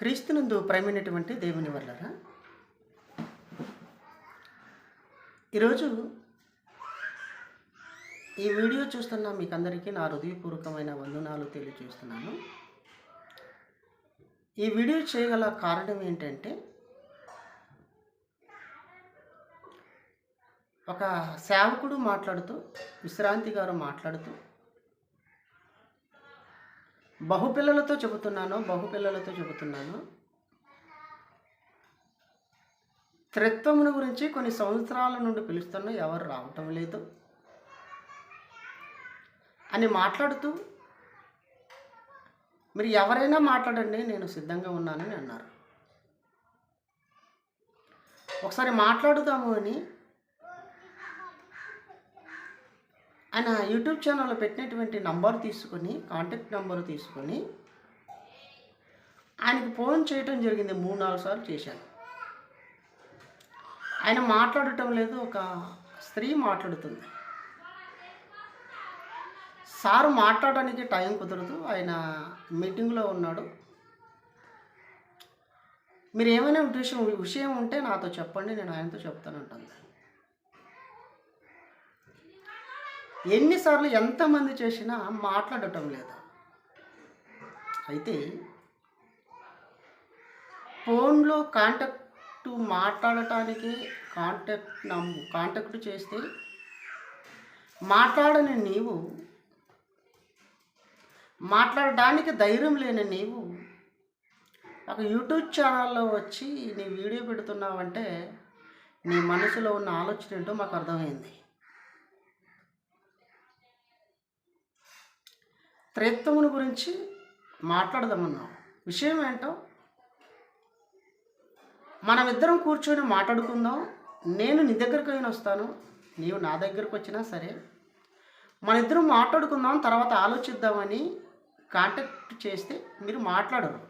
క్రీస్తునందు ప్రేమైనటువంటి దేవుని వల్లరా? ఈరోజు ఈ వీడియో చూస్తున్న మీకు అందరికీ నా హృదయపూర్వకమైన వందనాలు తెలియజేస్తున్నాను. ఈ వీడియో చేయగల కారణం ఏంటంటే ఒక సేవకుడు మాట్లాడుతూ విశ్రాంతి గారు మాట్లాడుతూ బహుపిల్లలతో చెబుతున్నాను బహుపిల్లలతో చెబుతున్నాను. త్రిత్వమును గురించి కొన్ని సంవత్సరాల నుండి పిలుస్తున్నా ఎవరు రావటం లేదు. అని మాట్లాడుతూ మీరు ఎవరైనా మాట్లాడండి నేను సిద్ధంగా ఉన్నానని అన్నారు. ఒకసారి మాట్లాడుదాము అని ఆయన యూట్యూబ్ ఛానల్లో పెట్టినటువంటి నంబర్ తీసుకొని కాంటాక్ట్ నెంబర్ తీసుకొని ఆయనకి ఫోన్ చేయటం జరిగింది మూడు నాలుగు సార్లు చేశాను. ఆయన మాట్లాడటం లేదు ఒక స్త్రీ మాట్లాడుతుంది. సారు మాట్లాడడానికి టైం కుదరదు ఆయన మీటింగ్లో ఉన్నాడు. మీరు ఏమైనా ఉద్దేశం విషయం ఉంటే నాతో చెప్పండి నేను ఆయనతో చెప్తానంటుంది. ఎన్నిసార్లు ఎంతమంది చేసినా మాట్లాడటం లేదు? అయితే ఫోన్లో కాంటాక్ట్ మాట్లాడటానికి కాంటాక్ట్ నం కాంటాక్ట్ చేస్తే మాట్లాడని నీవు మాట్లాడడానికి ధైర్యం లేని నీవు ఒక యూట్యూబ్ ఛానల్లో వచ్చి నీ వీడియో పెడుతున్నావంటే నీ మనసులో ఉన్న ఆలోచన ఏంటో మాకు అర్థమైంది. త్రైత్వమును గురించి మాట్లాడదామన్నాం. విషయం ఏంటో? మనమిద్దరం కూర్చొని మాట్లాడుకుందాం. నేను నీ దగ్గరికి అయినా వస్తాను. నీవు నా దగ్గరకు వచ్చినా సరే. మన ఇద్దరం మాట్లాడుకుందాం తర్వాత ఆలోచిద్దామని కాంటాక్ట్ చేస్తే మీరు మాట్లాడరు.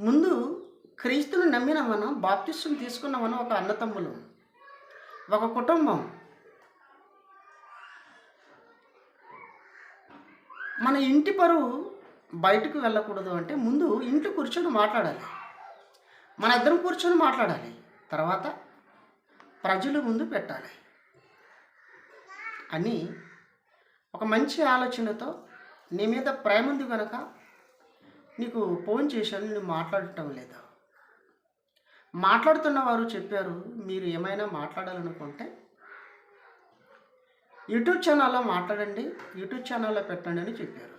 ముందు క్రీస్తుని నమ్మిన మనం బాప్టిస్టుని తీసుకున్న మనం ఒక అన్నతమ్ములు. ఒక కుటుంబం. మన ఇంటి పరువు బయటకు వెళ్ళకూడదు అంటే ముందు ఇంట్లో కూర్చొని మాట్లాడాలి. మన ఇద్దరం కూర్చొని మాట్లాడాలి. తర్వాత ప్రజల ముందు పెట్టాలి అని ఒక మంచి ఆలోచనతో నీ మీద ప్రేమ ఉంది కనుక నీకు ఫోన్ చేశాను నేను మాట్లాడటం లేదు? మాట్లాడుతున్న వారు చెప్పారు మీరు ఏమైనా మాట్లాడాలనుకుంటే యూట్యూబ్ ఛానల్లో మాట్లాడండి యూట్యూబ్ ఛానల్లో పెట్టండి అని చెప్పారు.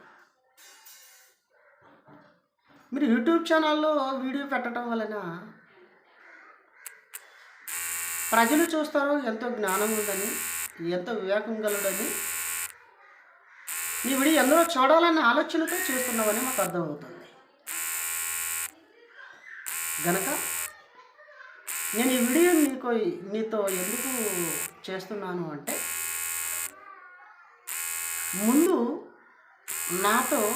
మీరు యూట్యూబ్ ఛానల్లో వీడియో పెట్టడం వలన ప్రజలు చూస్తారు ఎంతో జ్ఞానం ఉందని ఎంతో వివేకం గలడని ఈ వీడియో ఎందరో చూడాలనే ఆలోచనతో చేస్తున్నామని మాకు అర్థమవుతుంది. గనక నేను ఈ వీడియో నీకు నీతో ఎందుకు చేస్తున్నాను అంటే ముందు నాతో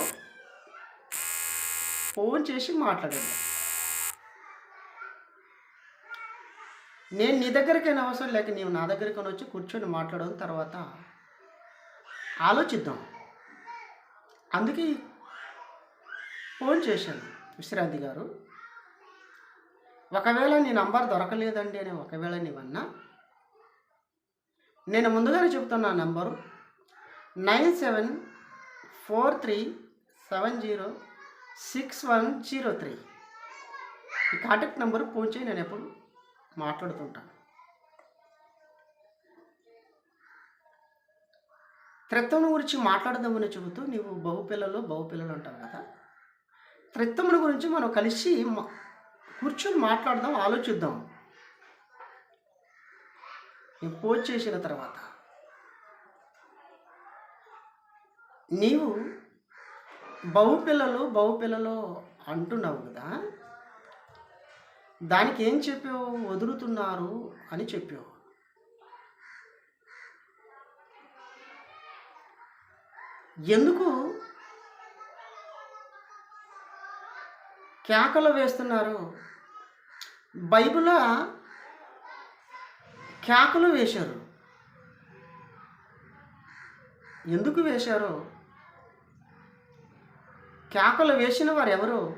ఫోన్ చేసి మాట్లాడండి. నేను నీ దగ్గరికైనా అవసరం లేక నీవు నా దగ్గరికి వచ్చి కూర్చొని మాట్లాడడం తర్వాత ఆలోచిద్దాం. అందుకే ఫోన్ చేశాను విశ్రాంతి గారు. ఒకవేళ నీ నంబర్ దొరకలేదండి అని ఒకవేళ నీవన్నా నేను ముందుగానే చెప్తున్నా number. Nine seven four three seven zero six one zero three. ఈ కాంటాక్ట్ నెంబర్ ఫోన్ చేయి నేను ఎప్పుడు మాట్లాడుతుంటాను త్రిత్వమును గురించి మాట్లాడదామని చెబుతూ నీవు బహుపిల్లలు బహుపిల్లలు అంటావు కదా. త్రిత్వముని గురించి మనం కలిసి కూర్చొని మాట్లాడదాం ఆలోచిద్దాం. నేను పోస్ట్ చేసిన తర్వాత నీవు బహుపిల్లలు బహుపిల్లలు అంటున్నావు కదా. దానికి ఏం చెప్పావు? వదులుతున్నారు అని చెప్పావు. ఎందుకు కేకలు వేస్తున్నారు? బైబిల్ కేకలు వేశారు. ఎందుకు వేశారో? కేకలు వేసిన వారు ఎవరు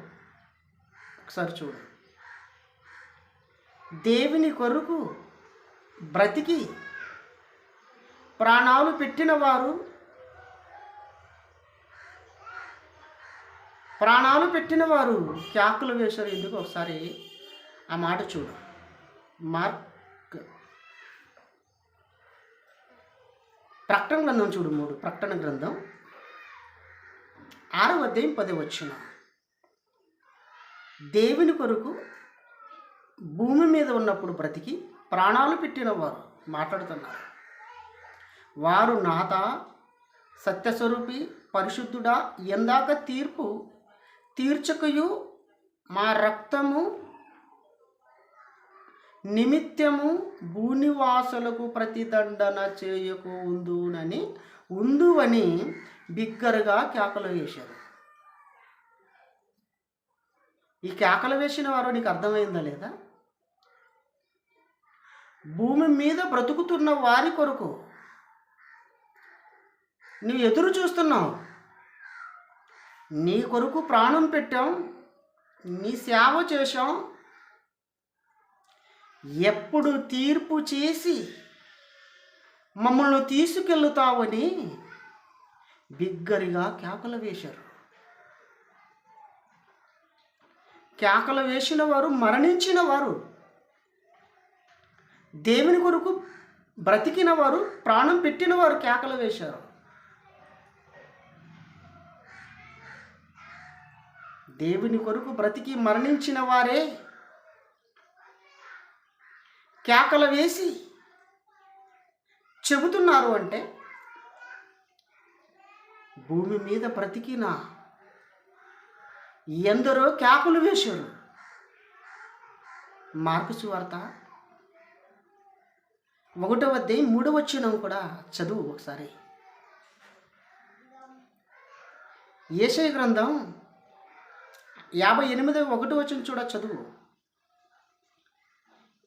ఒకసారి చూడు. దేవుని కొరకు బ్రతికి ప్రాణాలు పెట్టిన వారు ప్రాణాలు పెట్టిన వారు కేకలు వేశారు. ఎందుకు? ఒకసారి ఆ మాట చూడు. మార్క్ ప్రకటన గ్రంథం చూడు మూడు ప్రకటన గ్రంథం. ఆరవ అధ్యాయం పది వచ్చిన. దేవుని కొరకు భూమి మీద ఉన్నప్పుడు బ్రతికి ప్రాణాలు పెట్టిన వారు మాట్లాడుతున్నారు. వారు నాత సత్యస్వరూపి పరిశుద్ధుడా ఎందాక తీర్పు తీర్చకయు మా రక్తము నిమిత్తము భూనివాసులకు ప్రతిదండన చేయకు ఉందునని ఉందు అని బిగ్గరగా కేకలు వేశారు. ఈ కేకలు వేసిన వారు నీకు అర్థమైందా లేదా? భూమి మీద బ్రతుకుతున్న వారి కొరకు నువ్వు ఎదురు చూస్తున్నావు. నీ కొరకు ప్రాణం పెట్టాం నీ సేవ చేశాం. ఎప్పుడు తీర్పు చేసి మమ్మల్ని తీసుకెళ్తావని బిగ్గరిగా కేకలు వేశారు. కేకలు వేసిన వారు మరణించిన వారు దేవుని కొరకు బ్రతికిన వారు ప్రాణం పెట్టిన వారు కేకలు వేశారు. దేవుని కొరకు బ్రతికి మరణించిన వారే కేకలు వేసి చెబుతున్నారు అంటే భూమి మీద బ్రతికిన ఎందరో కేకలు వేశారు మార్కు సువార్త ఒకటో అధ్యాయం మూడవ వచ్చినం కూడా చదువు ఒకసారి. ఏసై గ్రంథం యాభై ఎనిమిది ఒకటి వచ్చిన చూడ చదువు.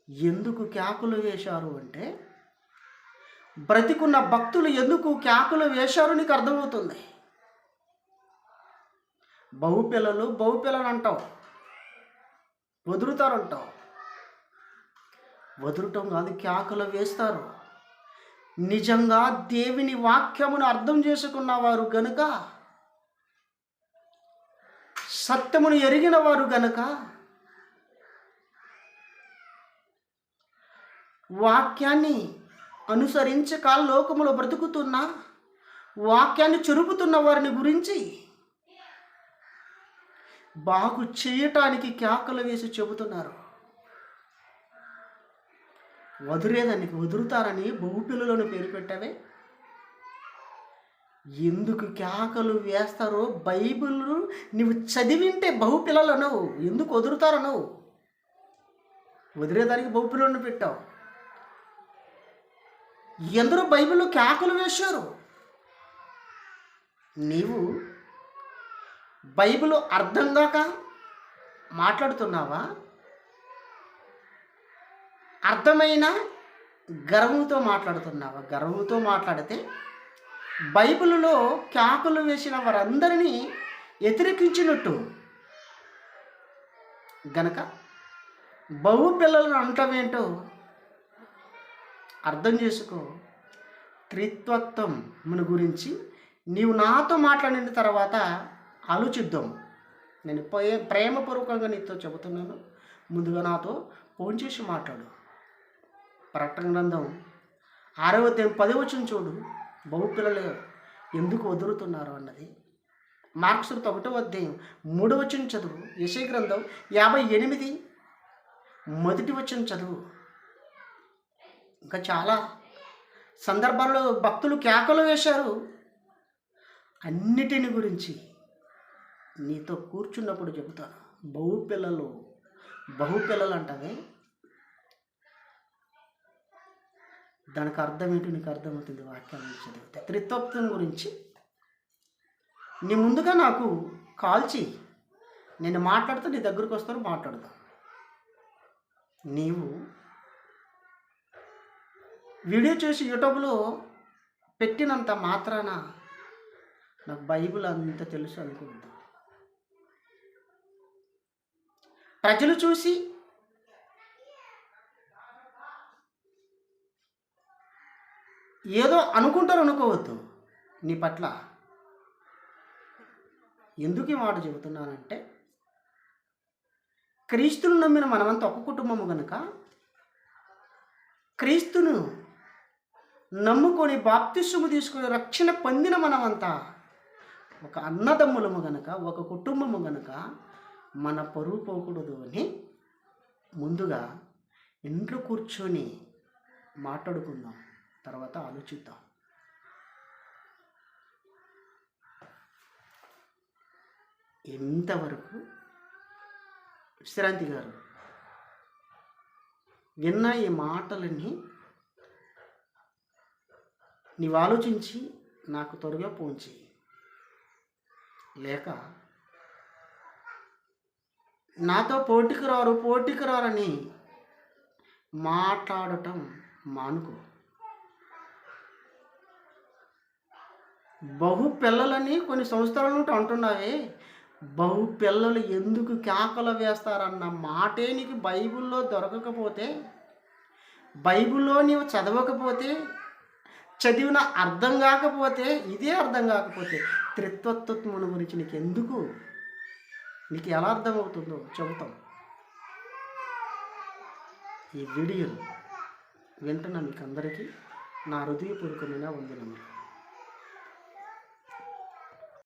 ఎందుకు కేకులు వేశారు అంటే బ్రతికున్న భక్తులు ఎందుకు కేకులు వేశారు నీకు అర్థమవుతుంది. బహుపిల్లలు బహుపిల్లలు అంటావు వదులుతారు అంటావు వదులటం కాదు కేకలు వేస్తారు. నిజంగా దేవుని వాక్యమును అర్థం చేసుకున్నవారు గనుక సత్యమును ఎరిగిన వారు గనుక వాక్యాన్ని అనుసరించక లోకములో బ్రతుకుతున్న వాక్యాన్ని చెరుపుతున్న వారిని గురించి బాగు చేయటానికి కేకలు వేసి చెబుతున్నారు. వదిలేదానికి వదులుతారని బహుపిల్లలను పేరు పెట్టావే. ఎందుకు కేకలు వేస్తారో బైబిల్ నువ్వు చదివింటే బహుపిల్లలను ఎందుకు వదులుతారను వదిలేదానికి బహుపిల్లలను పెట్టావు. ఎందరో బైబిల్లో కేకలు వేశారు. నీవు బైబిల్ అర్థం కాక మాట్లాడుతున్నావా? అర్థమైన గర్వంతో మాట్లాడుతున్నావా? గర్వంతో మాట్లాడితే బైబిల్లో కేకలు వేసిన వారందరినీ వ్యతిరేకించినట్టు. గనక బహు పిల్లలను అంటమేంటో అర్థం చేసుకో. త్రిత్వత్వం మన గురించి నీవు నాతో మాట్లాడిన తర్వాత ఆలోచిద్దాం. నేను ప్రేమపూర్వకంగా నీతో చెబుతున్నాను. ముందుగా నాతో ఫోన్ చేసి మాట్లాడు. ప్రకటన గ్రంథం ఆరవ పది వచ్చిన చూడు. బహుపిల్లలు ఎందుకు వదులుతున్నారు అన్నది. మార్క్స్ ఒకటో అధ్యాయం మూడో వచ్చిన చదువు. యశయ గ్రంథం యాభై ఎనిమిది మొదటి వచ్చిన చదువు. ఇంకా చాలా సందర్భాల్లో భక్తులు కేకలు వేశారు. అన్నిటిని గురించి నీతో కూర్చున్నప్పుడు చెబుతాను బహుపిల్లలు బహుపిల్లలు అంటవే దానికి అర్థం ఏంటో నీకు అర్థమవుతుంది వాక్యాన్ని చదివితే. త్రిత్వత్వం గురించి నీ ముందుగా నాకు కాల్ చేయి నేను మాట్లాడుతూ నీ దగ్గరకు వస్తాను మాట్లాడదాం నీవు వీడియో చేసి యూట్యూబ్లో పెట్టినంత మాత్రాన నాకు బైబిల్ అంత తెలుసు అనుకుంటా. ప్రజలు చూసి ఏదో అనుకుంటారు అనుకోవద్దు. నీ పట్ల ఎందుకు ఈ మాట చెబుతున్నానంటే క్రీస్తును నమ్మిన మనమంతా ఒక కుటుంబము కనుక క్రీస్తును నమ్ముకొని బాప్తిస్సుము తీసుకుని రక్షణ పొందిన మనమంతా ఒక అన్నదమ్ములము గనక ఒక కుటుంబము గనక మన పరువు పోకూడదు అని ముందుగా ఇంట్లో కూర్చొని మాట్లాడుకుందాం. తర్వాత ఆలోచిద్దాం. ఎంతవరకు విశ్రాంతి గారు విన్న ఈ మాటలన్నీ నీవు ఆలోచించి నాకు త్వరగా ఫోన్ చేయి. లేక నాతో పోటీకి రారు పోటీకి రారని మాట్లాడటం మానుకో. బహు పిల్లలని కొన్ని సంవత్సరాల నుండి అంటున్నావే బహు పిల్లలు ఎందుకు కేకలు వేస్తారన్న మాటే నీకు బైబిల్లో దొరకకపోతే బైబిల్లో నీవు చదవకపోతే చదివిన అర్థం కాకపోతే ఇదే అర్థం కాకపోతే త్రిత్వత్వమును గురించి నీకు ఎందుకు మీకు ఎలా అర్థమవుతుందో చెబుతాం. ఈ వీడియోను వింటున్న మీకు అందరికీ నా హృదయపూర్వకమైన వందనములు.